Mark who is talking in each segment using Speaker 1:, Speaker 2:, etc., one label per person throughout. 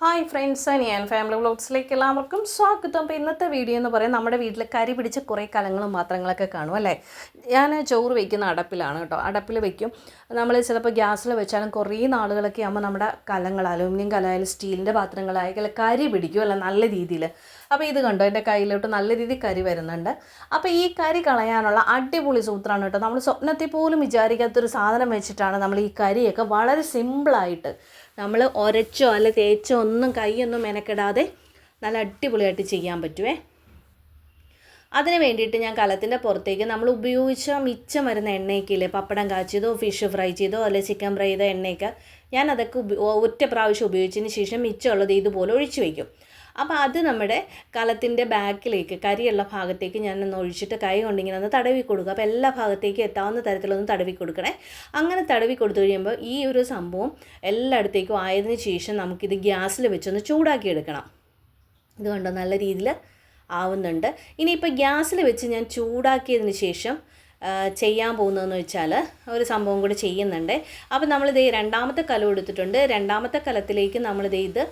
Speaker 1: Hi friends ഞാൻ family വ്ളോഗ്സിലേക്ക് എല്ലാവർക്കും സ്വാഗതം. അപ്പോൾ ഇന്നത്തെ വീഡിയോ എന്ന് പറയുന്നത് നമ്മുടെ വീട്ടിൽ കരി പിടിച്ച കുറേ കലങ്ങളും പാത്രങ്ങളൊക്കെ കാണും അല്ലേ? ഞാൻ ചോറ് വയ്ക്കുന്ന അടപ്പിലാണ് കേട്ടോ. അടപ്പിൽ വയ്ക്കും നമ്മൾ ചിലപ്പോൾ ഗ്യാസിൽ വെച്ചാലും കുറേ നാളുകളൊക്കെ ആകുമ്പോൾ നമ്മുടെ കലങ്ങൾ അലൂമിനിയം കലമായാലും സ്റ്റീലിന്റെ പാത്രങ്ങളായാലും കരി പിടിക്കും അല്ല നല്ല രീതിയിൽ അപ്പോൾ ഇത് കണ്ടോ? എന്റെ കയ്യിലോട്ട് നല്ല രീതിയിൽ കരി വരുന്നുണ്ട്. അപ്പോൾ ഈ കരി കളയാനുള്ള അടിപൊളി സൂത്രമാണ് കേട്ടോ. നമ്മൾ സ്വപ്നത്തിൽ പോലും വിചാരിക്കാത്തൊരു സാധനം വെച്ചിട്ടാണ് നമ്മൾ ഈ കരിയൊക്കെ വളരെ സിമ്പിളായിട്ട് നമ്മൾ ഒരച്ചോ അല്ല തേച്ചോ ഒന്നും കൈയൊന്നും മെനക്കെടാതെ നല്ല അടിപൊളിയായിട്ട് ചെയ്യാൻ പറ്റുമേ അതിന് വേണ്ടിയിട്ട് ഞാൻ കലത്തിന്റെ പുറത്തേക്ക് നമ്മൾ ഉപയോഗിച്ച മിച്ചം വരുന്ന എണ്ണയ്ക്കില്ലേ പപ്പടം കാച്ചിയതോ ഫിഷ് ഫ്രൈ ചെയ്തോ അല്ലെ ചിക്കൻ ഫ്രൈ ചെയ്തോ എണ്ണയൊക്കെ ഞാൻ അതൊക്കെ ഒറ്റ പ്രാവശ്യം ഉപയോഗിച്ചതിന് ശേഷം മിച്ചമുള്ളത് ഇതുപോലെ ഒഴിച്ചു വയ്ക്കും. അപ്പോൾ അത് നമ്മുടെ കലത്തിന്റെ ബാക്കിലേക്ക് കരിയുള്ള ഭാഗത്തേക്ക് ഞാൻ ഒന്ന് ഒഴിച്ചിട്ട് കൈ കൊണ്ടിങ്ങനെ ഒന്ന് തടവി കൊടുക്കുക. അപ്പോൾ എല്ലാ ഭാഗത്തേക്കും എത്താവുന്ന തരത്തിലൊന്ന് തടവി കൊടുക്കണേ. അങ്ങനെ തടവി കൊടുത്തു കഴിയുമ്പോൾ ഈ ഒരു സംഭവം എല്ലായിടത്തേക്കും ആയതിനു ശേഷം നമുക്കിത് ഗ്യാസിൽ വെച്ചൊന്ന് ചൂടാക്കി എടുക്കണം. ഇത് കണ്ടോ? നല്ല രീതിയിൽ ആവുന്നുണ്ട്. ഇനിയിപ്പോൾ ഗ്യാസിൽ വെച്ച് ഞാൻ ചൂടാക്കിയതിന് ശേഷം ചെയ്യാൻ പോകുന്നതെന്ന് വെച്ചാൽ ഒരു സംഭവം കൂടി ചെയ്യുന്നുണ്ട്. അപ്പോൾ നമ്മളിത് രണ്ടാമത്തെ കലം എടുത്തിട്ടുണ്ട്. രണ്ടാമത്തെ കലത്തിലേക്ക് നമ്മളിത് ഇത്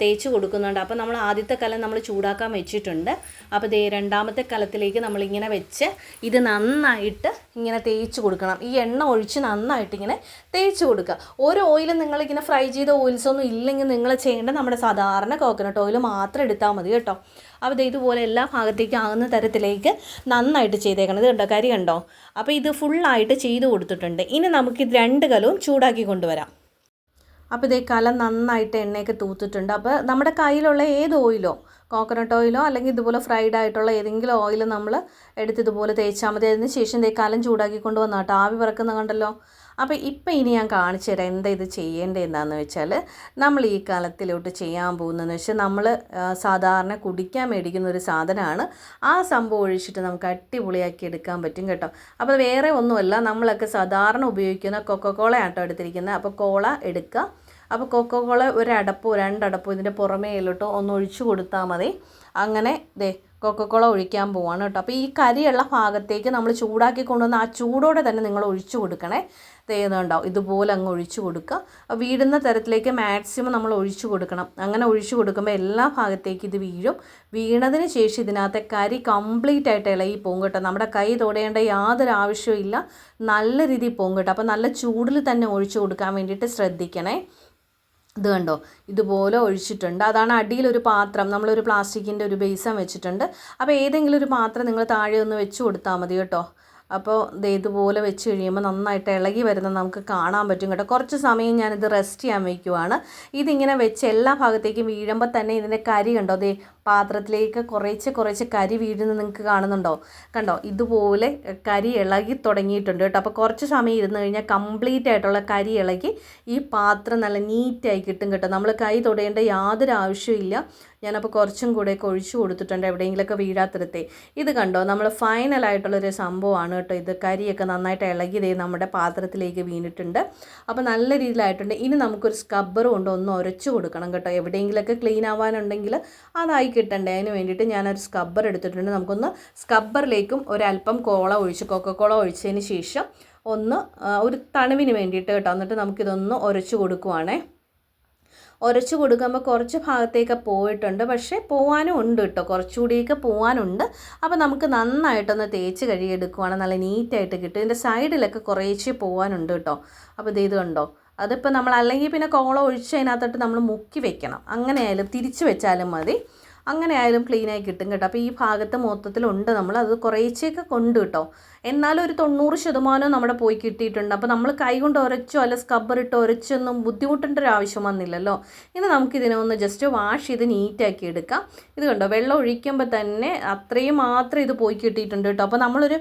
Speaker 1: തേച്ച് കൊടുക്കുന്നുണ്ട്. അപ്പോൾ നമ്മൾ ആദ്യത്തെ കലം നമ്മൾ ചൂടാക്കാൻ വെച്ചിട്ടുണ്ട്. അപ്പോൾ ദേ രണ്ടാമത്തെ കലത്തിലേക്ക് നമ്മളിങ്ങനെ വെച്ച് ഇത് നന്നായിട്ട് ഇങ്ങനെ തേച്ച് കൊടുക്കണം. ഈ എണ്ണ ഒഴിച്ച് നന്നായിട്ട് ഇങ്ങനെ തേച്ച് കൊടുക്കുക. ഓരോ ഓയിൽ നിങ്ങളിങ്ങനെ ഫ്രൈ ചെയ്ത ഓയിൽസ് ഒന്നും ഇല്ലെങ്കിൽ നിങ്ങൾ ചെയ്യേണ്ട നമ്മുടെ സാധാരണ കോക്കനട്ട് ഓയിൽ മാത്രം എടുത്താൽ മതി കേട്ടോ. അപ്പോൾ ദേ ഇതുപോലെ എല്ലാ ഭാഗത്തേക്കും ആകുന്ന തരത്തിലേക്ക് നന്നായിട്ട് ചെയ്തേക്കണം. ഇത് കണ്ടോ? കരി കണ്ടോ? അപ്പോൾ ഇത് ഫുള്ളായിട്ട് ചെയ്ത് കൊടുത്തിട്ടുണ്ട്. ഇനി നമുക്ക് നമുക്കിത് രണ്ട് കലവും ചൂടാക്കി കൊണ്ടുവരാം. അപ്പോൾ ഇതേ കലം നന്നായിട്ട് എണ്ണയൊക്കെ തൂത്തിട്ടുണ്ട്. അപ്പോൾ നമ്മുടെ കയ്യിലുള്ള ഏത് ഓയിലോ കോക്കനട്ട് ഓയിലോ അല്ലെങ്കിൽ ഇതുപോലെ ഫ്രൈഡ് ആയിട്ടുള്ള ഏതെങ്കിലും ഓയിൽ നമ്മൾ എടുത്ത് ഇതുപോലെ തേച്ചാൽ മതി. അതിന് ശേഷം ഇതേ കലം ചൂടാക്കി കൊണ്ടുവന്നാട്ടോ ആവി പറക്കുന്ന കണ്ടല്ലോ? അപ്പോൾ ഇപ്പം ഇനി ഞാൻ കാണിച്ചു തരാം എന്താ ഇത് ചെയ്യേണ്ടത് എന്താണെന്ന് വെച്ചാൽ നമ്മൾ ഈ കാലത്തിലോട്ട് ചെയ്യാൻ പോകുന്നതെന്ന് വെച്ചാൽ നമ്മൾ സാധാരണ കുടിക്കാൻ മേടിക്കുന്ന ഒരു സാധനമാണ്. ആ സംഭവം ഒഴിച്ചിട്ട് നമുക്ക് അടിപൊളിയാക്കി എടുക്കാൻ പറ്റും കേട്ടോ. അപ്പോൾ വേറെ ഒന്നുമല്ല നമ്മളൊക്കെ സാധാരണ ഉപയോഗിക്കുന്ന കൊക്കക്കോള ആട്ടോ എടുത്തിരിക്കുന്നത്. അപ്പോൾ കോള എടുക്കുക. അപ്പോൾ കൊക്കക്കോള ഒരടപ്പോ രണ്ടടപ്പോ ഇതിന്റെ പുറമേയിലോട്ടോ ഒന്ന് ഒഴിച്ചു കൊടുത്താൽ മതി. അങ്ങനെ ദേ കൊക്കക്കോള ഒഴിക്കാൻ പോവാണ് കേട്ടോ. അപ്പോൾ ഈ കരിയുള്ള ഭാഗത്തേക്ക് നമ്മൾ ചൂടാക്കി കൊണ്ടുവന്ന് ആ ചൂടോടെ തന്നെ നിങ്ങൾ ഒഴിച്ചു കൊടുക്കണേ. തേന്നുണ്ടാവും ഇതുപോലെ അങ്ങ് ഒഴിച്ചു കൊടുക്കുക. വീടുന്ന തരത്തിലേക്ക് മാക്സിമം നമ്മൾ ഒഴിച്ചു കൊടുക്കണം. അങ്ങനെ ഒഴിച്ചു കൊടുക്കുമ്പോൾ എല്ലാ ഭാഗത്തേക്ക് ഇത് വീഴും. വീണതിന് ശേഷം ഇതിനകത്തെ കരി കംപ്ലീറ്റ് ആയിട്ട് ഇളകി പോകും കേട്ടോ. നമ്മുടെ കൈ തൊടേണ്ട യാതൊരു ആവശ്യവും ഇല്ല. നല്ല രീതിയിൽ പോകും കേട്ടോ. അപ്പോൾ നല്ല ചൂടിൽ തന്നെ ഒഴിച്ചു കൊടുക്കാൻ വേണ്ടിയിട്ട് ശ്രദ്ധിക്കണേ. ഇത് കണ്ടോ? ഇതുപോലെ ഒഴിച്ചിട്ടുണ്ട്. അതാണ് അടിയിലൊരു പാത്രം. നമ്മളൊരു പ്ലാസ്റ്റിക്കിന്റെ ഒരു ബേസം വെച്ചിട്ടുണ്ട്. അപ്പോൾ ഏതെങ്കിലും ഒരു പാത്രം നിങ്ങൾ താഴെ ഒന്ന് വെച്ച് കൊടുത്താൽ മതി കേട്ടോ. അപ്പോൾ ഇതുപോലെ വെച്ച് കഴിയുമ്പോൾ നന്നായിട്ട് ഇളകി വരുന്നത് നമുക്ക് കാണാൻ പറ്റും കേട്ടോ. കുറച്ച് സമയം ഞാനിത് റെസ്റ്റ് ചെയ്യാൻ വയ്ക്കുവാണ് ഇതിങ്ങനെ വെച്ച് എല്ലാ ഭാഗത്തേക്കും വീഴുമ്പോൾ തന്നെ ഇതിന്റെ കരി കണ്ടോ? ദേ പാത്രത്തിലേക്ക് കുറേശ്ശെ കുറേശ്ശെ കരി വീഴുന്നത് നിങ്ങൾക്ക് കാണുന്നുണ്ടോ? കണ്ടോ? ഇതുപോലെ കരി ഇളകി തുടങ്ങിയിട്ടുണ്ട് കേട്ടോ. അപ്പോൾ കുറച്ച് സമയം ഇരുന്ന് കഴിഞ്ഞാൽ കംപ്ലീറ്റ് ആയിട്ടുള്ള കരി ഇളകി ഈ പാത്രം നല്ല നീറ്റായി കിട്ടും കേട്ടോ. നമ്മൾ കൈ തൊടേണ്ട യാതൊരു ആവശ്യമില്ല ഞാനപ്പോൾ കുറച്ചും കൂടെയൊക്കെ ഒഴിച്ചു കൊടുത്തിട്ടുണ്ട് എവിടെയെങ്കിലുമൊക്കെ വീഴാത്തരത്തെ. ഇത് കണ്ടോ? നമ്മൾ ഫൈനലായിട്ടുള്ളൊരു സംഭവമാണ് കേട്ടോ ഇത്. കരിയൊക്കെ നന്നായിട്ട് ഇളകിയതേ നമ്മുടെ പാത്രത്തിലേക്ക് വീണിട്ടുണ്ട്. അപ്പോൾ നല്ല രീതിയിലായിട്ടുണ്ട്. ഇനി നമുക്കൊരു സ്കബ്ബർ കൊണ്ട് ഒന്ന് ഉരച്ചു കൊടുക്കണം കേട്ടോ. എവിടെയെങ്കിലുമൊക്കെ ക്ലീൻ ആവാനുണ്ടെങ്കിൽ അതായി കിട്ടണ്ടേ? അതിന് വേണ്ടിയിട്ട് ഞാനൊരു സ്കബ്ബർ എടുത്തിട്ടുണ്ട്. നമുക്കൊന്ന് സ്കബ്ബറിലേക്കും ഒരല്പം കോള ഒഴിച്ച് കൊക്കക്കോള ഒഴിച്ചതിന് ശേഷം ഒന്ന് ഒരു തണുവിന് വേണ്ടിയിട്ട് കേട്ടോ. എന്നിട്ട് നമുക്കിതൊന്ന് ഉരച്ചു കൊടുക്കുവാണേ. ഉരച്ചു കൊടുക്കുമ്പോൾ കുറച്ച് ഭാഗത്തേക്ക് പോയിട്ടുണ്ട്. പക്ഷേ പോകാനും ഉണ്ട് കേട്ടോ. കുറച്ചുകൂടിയൊക്കെ പോകാനുണ്ട് അപ്പോൾ നമുക്ക് നന്നായിട്ടൊന്ന് തേച്ച് കഴുകിയെടുക്കുവാണെങ്കിൽ നല്ല നീറ്റായിട്ട് കിട്ടും. ഇതിന്റെ സൈഡിലൊക്കെ കുറേശ്ശേ പോകാനുണ്ട് കേട്ടോ. അപ്പോൾ ഇത് കണ്ടോ? അതിപ്പോൾ നമ്മൾ അല്ലെങ്കിൽ പിന്നെ കോള ഒഴിച്ച് അതിനകത്തോട്ട് നമ്മൾ മുക്കി വെക്കണം. അങ്ങനെ ആയാലും തിരിച്ച് വെച്ചാലും മതി. അങ്ങനെ ആയാലും ക്ലീനായി കിട്ടും കേട്ടോ. അപ്പോൾ ഈ ഭാഗത്ത് മൊത്തത്തിലുണ്ട് നമ്മൾ അത് കുറേശ്ശെയൊക്കെ കൊണ്ട് കേട്ടോ. എന്നാലും ഒരു തൊണ്ണൂറ് ശതമാനം നമ്മുടെ പോയി കിട്ടിയിട്ടുണ്ട്. അപ്പോൾ നമ്മൾ കൈ കൊണ്ട് ഉരച്ചോ അല്ല സ്ക്രബ്ബർ ഇട്ട് ഉരച്ചൊന്നും ബുദ്ധിമുട്ടേണ്ട ഒരു ആവശ്യം വന്നില്ലല്ലോ. ഇനി നമുക്കിതിനെ ഒന്ന് ജസ്റ്റ് വാഷ് ചെയ്ത് നീറ്റാക്കി എടുക്കാം. ഇത് കണ്ടോ? വെള്ളം ഒഴിക്കുമ്പോൾ തന്നെ അത്രയും മാത്രം ഇത് പോയി കിട്ടിയിട്ടുണ്ട് കേട്ടോ. അപ്പോൾ നമ്മളൊരു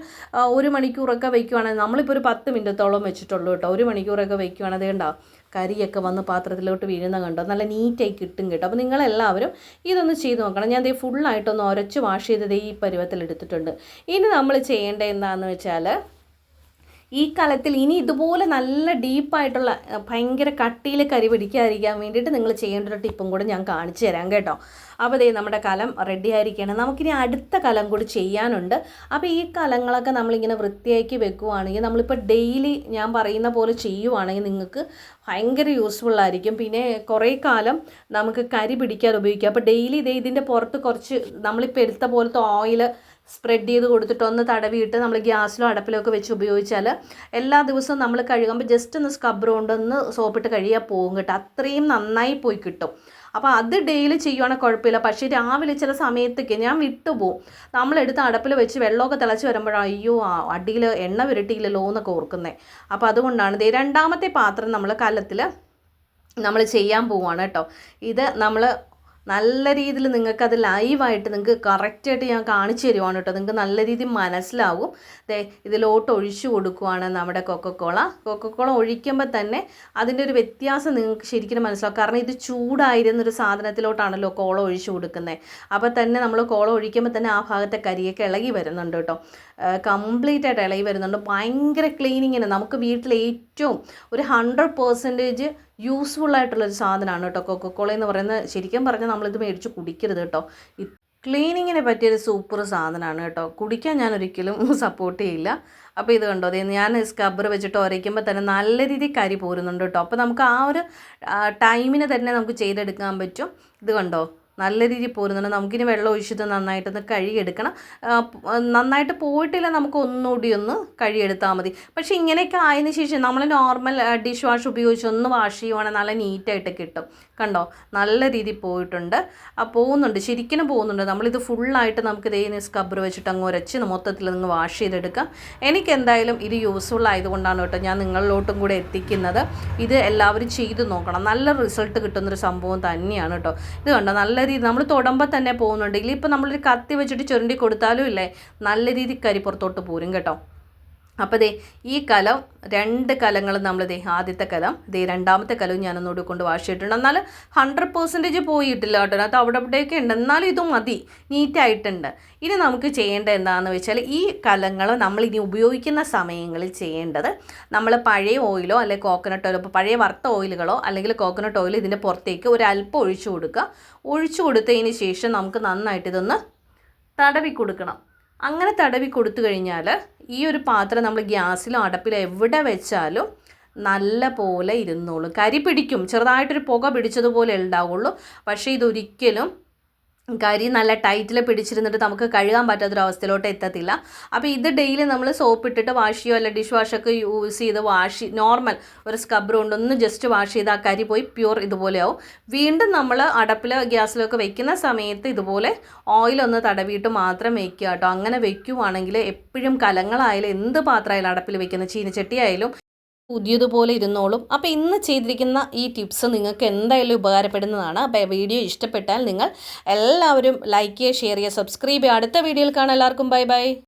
Speaker 1: ഒരു മണിക്കൂറൊക്കെ വയ്ക്കുവാണെങ്കിൽ നമ്മളിപ്പോൾ ഒരു പത്ത് മിനിറ്റത്തോളം വെച്ചിട്ടുള്ളൂ കേട്ടോ. ഒരു മണിക്കൂറൊക്കെ വയ്ക്കുവാണെങ്കിൽ ഉണ്ടാവും കരിയൊക്കെ വന്ന് പാത്രത്തിലോട്ട് വീഴുന്ന കണ്ടോ? നല്ല നീറ്റായി കിട്ടും കേട്ടോ. അപ്പോൾ നിങ്ങളെല്ലാവരും ഇതൊന്ന് ചെയ്ത് നോക്കണം. ഞാൻ ദേ ഫുള്ളായിട്ടൊന്ന് ഉരച്ച് വാഷ് ചെയ്തത് ഈ പരുവത്തിൽ എടുത്തിട്ടുണ്ട്. ഇനി നമ്മൾ ചെയ്യേണ്ടത് എന്താണെന്ന് വെച്ചാൽ ഈ കാലത്തിൽ ഇനി ഇതുപോലെ നല്ല ഡീപ്പായിട്ടുള്ള ഭയങ്കര കട്ടിയിൽ കരി പിടിക്കാതിരിക്കാൻ വേണ്ടിയിട്ട് നിങ്ങൾ ചെയ്യേണ്ട ഒരു ടിപ്പും കൂടെ ഞാൻ കാണിച്ചു തരാം കേട്ടോ. അപ്പോൾ ദേ നമ്മുടെ കലം റെഡി ആയിരിക്കുകയാണ് നമുക്കിനി അടുത്ത കലം കൂടി ചെയ്യാനുണ്ട്. അപ്പോൾ ഈ കലങ്ങളൊക്കെ നമ്മളിങ്ങനെ വൃത്തിയാക്കി വെക്കുവാണെങ്കിൽ നമ്മളിപ്പോൾ ഡെയിലി ഞാൻ പറയുന്ന പോലെ ചെയ്യുവാണെങ്കിൽ നിങ്ങൾക്ക് ഭയങ്കര യൂസ്ഫുൾ ആയിരിക്കും. പിന്നെ കുറേ കാലം നമുക്ക് കരി പിടിക്കാതെ ഉപയോഗിക്കാം. അപ്പോൾ ഡെയിലി ഇതേ ഇതിന്റെ പുറത്ത് കുറച്ച് നമ്മളിപ്പോൾ എടുത്ത പോലത്തെ ഓയിൽ സ്പ്രെഡ് ചെയ്ത് കൊടുത്തിട്ട് ഒന്ന് തടവിയിട്ട് നമ്മൾ ഗ്യാസിലോ അടപ്പിലോ ഒക്കെ വെച്ച് ഉപയോഗിച്ചാൽ എല്ലാ ദിവസവും നമ്മൾ കഴുകുമ്പോൾ ജസ്റ്റ് ഒന്ന് സ്ക്രബ്ബർ കൊണ്ടൊന്ന് സോപ്പിട്ട് കഴുകിയാൽ പോകും കേട്ടോ. അത്രയും നന്നായി പോയി കിട്ടും. അപ്പോൾ അത് ഡെയിലി ചെയ്യുവാണെങ്കിൽ കുഴപ്പമില്ല. പക്ഷേ രാവിലെ ചില സമയത്തൊക്കെ ഞാൻ വിട്ടുപോകും നമ്മളെടുത്ത് അടപ്പിൽ വെച്ച് വെള്ളമൊക്കെ തിളച്ച് വരുമ്പോഴാണ് അയ്യോ അടിയിൽ എണ്ണ പുരട്ടിയില്ലല്ലോ എന്നൊക്കെ ഓർക്കുന്നത് അപ്പോൾ അതുകൊണ്ടാണ് ഇത് രണ്ടാമത്തെ പാത്രം നമ്മൾ കലത്തിൽ നമ്മൾ ചെയ്യാൻ പോവുകയാണ് കേട്ടോ. ഇത് നമ്മൾ നല്ല രീതിയിൽ നിങ്ങൾക്ക് അത് ലൈവായിട്ട് നിങ്ങൾക്ക് കറക്റ്റായിട്ട് ഞാൻ കാണിച്ചു തരുവാണ് കേട്ടോ. നിങ്ങൾക്ക് നല്ല രീതിയിൽ മനസ്സിലാവും. ദേ ഇതിലോട്ട് ഒഴിച്ചു കൊടുക്കുവാണ് നമ്മുടെ കൊക്കക്കോള കൊക്കക്കോള ഒഴിക്കുമ്പോൾ തന്നെ അതിന്റെ ഒരു വ്യത്യാസം നിങ്ങൾക്ക് ശരിക്കും മനസ്സിലാവും. കാരണം ഇത് ചൂടായിരുന്നൊരു സാധനത്തിലോട്ടാണല്ലോ കോള ഒഴിച്ചു കൊടുക്കുന്നത് അപ്പോൾ തന്നെ നമ്മൾ കോള ഒഴിക്കുമ്പോൾ തന്നെ ആ ഭാഗത്തെ കരിയൊക്കെ ഇളകി വരുന്നുണ്ട് കേട്ടോ. കംപ്ലീറ്റ് ആയിട്ട് ഇളകി വരുന്നുണ്ട്. ഭയങ്കര ക്ലീനിങ്ങിന് നമുക്ക് വീട്ടിൽ ഏറ്റവും ഒരു ഹൺഡ്രഡ് പേഴ്സന്റേജ് യൂസ്ഫുൾ ആയിട്ടുള്ളൊരു സാധനമാണ് കേട്ടോ കോള എന്ന് പറയുന്നത്. ശരിക്കും പറഞ്ഞാൽ നമ്മളിത് മേടിച്ച് കുടിക്കരുത് കേട്ടോ. ക്ലീനിങ്ങിനെ പറ്റിയൊരു സൂപ്പർ സാധനമാണ് കേട്ടോ. കുടിക്കാൻ ഞാൻ ഒരിക്കലും സപ്പോർട്ട് ചെയ്യില്ല. അപ്പോൾ ഇത് കണ്ടോ? അതേ ഞാൻ സ്ക്രബ്ബർ വെച്ചിട്ട് ഉരയ്ക്കുമ്പോൾ തന്നെ നല്ല രീതിയിൽ കരി പോരുന്നുണ്ട് കേട്ടോ. അപ്പോൾ നമുക്ക് ആ ഒരു ടൈമിന് തന്നെ നമുക്ക് ചെയ്തെടുക്കാൻ പറ്റും. ഇത് കണ്ടോ? നല്ല രീതിയിൽ പോരുന്നുണ്ട്. നമുക്കിനി വെള്ളം ഒഴിച്ചിട്ട് നന്നായിട്ടൊന്ന് കഴുകിയെടുക്കണം. നന്നായിട്ട് പോയിട്ടില്ല നമുക്ക് ഒന്നുകൂടി ഒന്ന് കഴുകിയെടുത്താൽ മതി. പക്ഷേ ഇങ്ങനെയൊക്കെ ആയതിന് ശേഷം നമ്മൾ നോർമൽ ഡിഷ് വാഷ് ഉപയോഗിച്ച് ഒന്ന് വാഷ് ചെയ്യുവാണെങ്കിൽ നല്ല നീറ്റായിട്ട് കിട്ടും. കണ്ടോ? നല്ല രീതിയിൽ പോയിട്ടുണ്ട്. ആ പോകുന്നുണ്ട്. ശരിക്കും പോകുന്നുണ്ട്. നമ്മളിത് ഫുള്ളായിട്ട് നമുക്ക് ഇതേ സ്ക്രബ്ബർ വെച്ചിട്ട് അങ്ങ് ഉരച്ച് മൊത്തത്തിൽ നിങ്ങൾ വാഷ് ചെയ്തെടുക്കാം. എനിക്ക് എന്തായാലും ഇത് യൂസ്ഫുൾ ആയതുകൊണ്ടാണ് കേട്ടോ ഞാൻ നിങ്ങളിലോട്ടും കൂടെ എത്തിക്കുന്നത്. ഇത് എല്ലാവരും ചെയ്ത് നോക്കണം. നല്ല റിസൾട്ട് കിട്ടുന്നൊരു സംഭവം തന്നെയാണ് കേട്ടോ. ഇത് കണ്ടോ? നല്ല രീതി നമ്മൾ തൊടുമ്പോൾ തന്നെ പോകുന്നുണ്ടെങ്കിൽ ഇപ്പോൾ നമ്മളൊരു കത്തി വെച്ചിട്ട് ചുരുണ്ടി കൊടുത്താലും ഇല്ലേ നല്ല രീതിയിൽ കരി പുറത്തോട്ട് പോരും കേട്ടോ. അപ്പോൾ ദേ ഈ കലം രണ്ട് കലങ്ങൾ നമ്മൾ ദേ ആദ്യത്തെ കലം ദേ രണ്ടാമത്തെ കലവും ഞാനൊന്നുകൂടി കൊണ്ട് വാഷ് ചെയ്തിട്ടുണ്ട്. എന്നാൽ ഹൺഡ്രഡ് പെർസെന്റേജ് പോയിട്ടില്ല കേട്ടോ. അത് അവിടെ അവിടെയൊക്കെ ഉണ്ട്. എന്നാലും ഇതും മതി. നീറ്റായിട്ടുണ്ട് ഇനി നമുക്ക് ചെയ്യേണ്ടത് എന്താണെന്ന് വെച്ചാൽ ഈ കലങ്ങൾ നമ്മൾ ഇനി ഉപയോഗിക്കുന്ന സമയങ്ങളിൽ ചെയ്യേണ്ടത് നമ്മൾ പഴയ ഓയിലോ അല്ലെങ്കിൽ കോക്കനട്ട് ഓയിലോ ഇപ്പോൾ പഴയ വറുത്ത ഓയിലുകളോ അല്ലെങ്കിൽ കോക്കനട്ട് ഓയിൽ ഇതിന്റെ പുറത്തേക്ക് ഒരു അല്പം ഒഴിച്ചു കൊടുക്കുക. ഒഴിച്ചു കൊടുത്തതിന് ശേഷം നമുക്ക് നന്നായിട്ട് ഇതൊന്ന് തടവി കൊടുക്കണം. അങ്ങനെ തടവി കൊടുത്തു കഴിഞ്ഞാൽ ഈ ഒരു പാത്രം നമ്മൾ ഗ്യാസിലോ അടപ്പിലോ എവിടെ വെച്ചാലും നല്ല പോലെ ഇരുന്നോളും. കരി പിടിക്കും. ചെറുതായിട്ടൊരു പുക പിടിച്ചതുപോലെ ഉണ്ടാവുള്ളൂ. പക്ഷേ ഇതൊരിക്കലും കരി നല്ല ടൈറ്റിൽ പിടിച്ചിരുന്നിട്ട് നമുക്ക് കഴുകാൻ പറ്റാത്തൊരവസ്ഥയിലോട്ട് എത്തത്തില്ല. അപ്പോൾ ഇത് ഡെയിലി നമ്മൾ സോപ്പ് ഇട്ടിട്ട് വാഷ് ചെയ്യുക അല്ല ഡിഷ് വാഷൊക്കെ യൂസ് ചെയ്ത് വാഷ് നോർമൽ ഒരു സ്ക്രബർ കൊണ്ടൊന്ന് ജസ്റ്റ് വാഷ് ചെയ്ത് ആ കരി പോയി പ്യൂർ ഇതുപോലെയാവും വീണ്ടും നമ്മൾ അടപ്പിൽ ഗ്യാസിലൊക്കെ വെക്കുന്ന സമയത്ത് ഇതുപോലെ ഓയിലൊന്ന് തടവിയിട്ട് മാത്രം വെക്കുക കേട്ടോ. അങ്ങനെ വെക്കുവാണെങ്കിൽ എപ്പോഴും കലങ്ങളായാലും എന്ത് പാത്രമായാലും അടപ്പിൽ വെക്കുന്ന ചീനച്ചട്ടിയായാലും പുതിയതുപോലെ ഇരുന്നോളും. അപ്പോൾ ഇന്ന് ചെയ്തിരിക്കുന്ന ഈ ടിപ്സ് നിങ്ങൾക്ക് എന്തായാലും ഉപകാരപ്പെടുന്നതാണ്. അപ്പോൾ വീഡിയോ ഇഷ്ടപ്പെട്ടാൽ നിങ്ങൾ എല്ലാവരും ലൈക്ക് ചെയ്യുക ഷെയർ ചെയ്യുക സബ്സ്ക്രൈബ് ചെയ്യുക. അടുത്ത വീഡിയോയിൽ കാണാം. എല്ലാവർക്കും ബൈ ബൈ